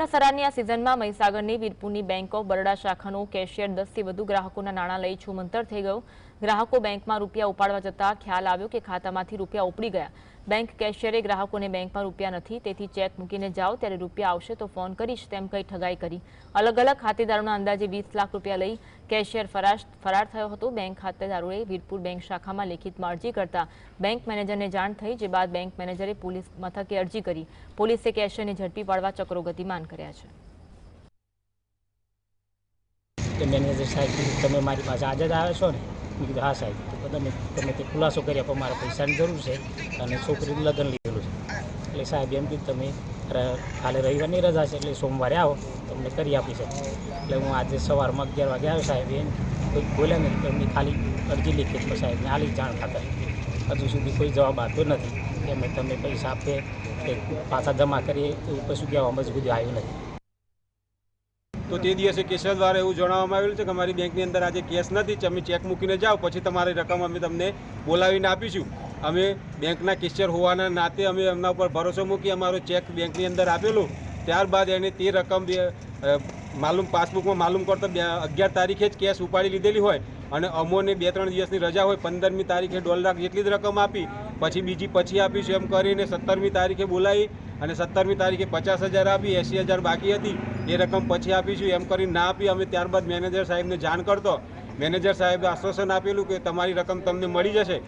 લગ્નસરાની આ સિઝનમાં મહીસાગરની વીરપુરની બેંક ઓફ બરોડા શાખાનો કેશિયર દસથી વધુ ગ્રાહકોના નાણાં લઈ છુમંતર થઈ ગયો. ગ્રાહકો બેંકમાં રૂપિયા ઉપાડવા જતા ખ્યાલ આવ્યો કે ખાતામાંથી રૂપિયા ઉપડી ગયા. બેંક કેશિયરે ગ્રાહકોને બેંકમાં રૂપિયા નથી, તેથી ચેક મૂકીને જાઓ, ત્યારે રૂપિયા આવશે તો ફોન કરીશ, તેમ કહી ઠગાઈ કરી. અલગ અલગ ખાતેદારોના અંદાજે વીસ લાખ રૂપિયા લઈ કેશિયર ફરાર ફરાર થયો હતો. બેંક ખાતેદારોએ વીરપુર બેંક શાખામાં લેખિતમાં અરજી કરતા બેંક મેનેજરને જાણ થઈ, જે બાદ બેંક મેનેજરે પોલીસ મથકે અરજી કરી. પોલીસે કેશિયરને ઝડપી પાડવા ચક્રો ગતિમાન કર્યા છે. મેનેજર સાહેબ, તમે મારી પાસે આજે જ આવ્યા છો ને? મેં હા, સાહેબ. તો તમે તમે તે ખુલાસો કર્યા પણ મારા પૈસાની જરૂર છે અને છોકરીનું લગ્ન લીધેલું છે. એટલે સાહેબ, એમ કીધું, તમે કાલે રવિવારની રજા છે, એટલે સોમવારે આવો. તમને કરી આપીશ એટલે હું આજે સવારમાં અગિયાર વાગે આવ્યો સાહેબ, એમ કોઈ બોલ્યા નથી એમની ખાલી અરજી લીધી તો સાહેબને આલી જાણ ખાતર. હજુ સુધી કોઈ જવાબ આપ્યો નથી કે અમે તમે પૈસા આપે કે પાછા જમા કરીએ એવું કશું કહેવામાં મજબૂત આવ્યું નથી. તો તે દિવસે કેશર દ્વારા એવું જણાવવામાં આવેલું છે કે અમારી બેંકની અંદર આજે કેશ નથી, તમે ચેક મૂકીને જાઓ, પછી તમારી રકમ અમે તમને બોલાવીને આપીશું. અમે બેંકના કેશિયર હોવાના નાતે અમે એમના ઉપર ભરોસો મૂકી અમારો ચેક બેંકની અંદર આપેલો. ત્યારબાદ એને તે રકમ માલુમ પાસબુકમાં માલુમ કરતો બે, અગિયાર તારીખે જ કેશ ઉપાડી લીધેલી હોય અને અમોને બે ત્રણ દિવસની રજા હોય, પંદરમી તારીખે દોઢ લાખ જેટલી જ રકમ આપી, પછી બીજી પછી આપીશું એમ કરીને સત્તરમી તારીખે બોલાવી અને સત્તરમી તારીખે પચાસ હજાર આપી એંસી હજાર બાકી હતી. એ રકમ પછી આપીશું. એમ કરીને ના આપી, અમે ત્યારબાદ મેનેજર સાહેબને જાણ કરતો. મેનેજર સાહેબે આશ્વાસન આપેલું કે તમારી રકમ તમને મળી જશે.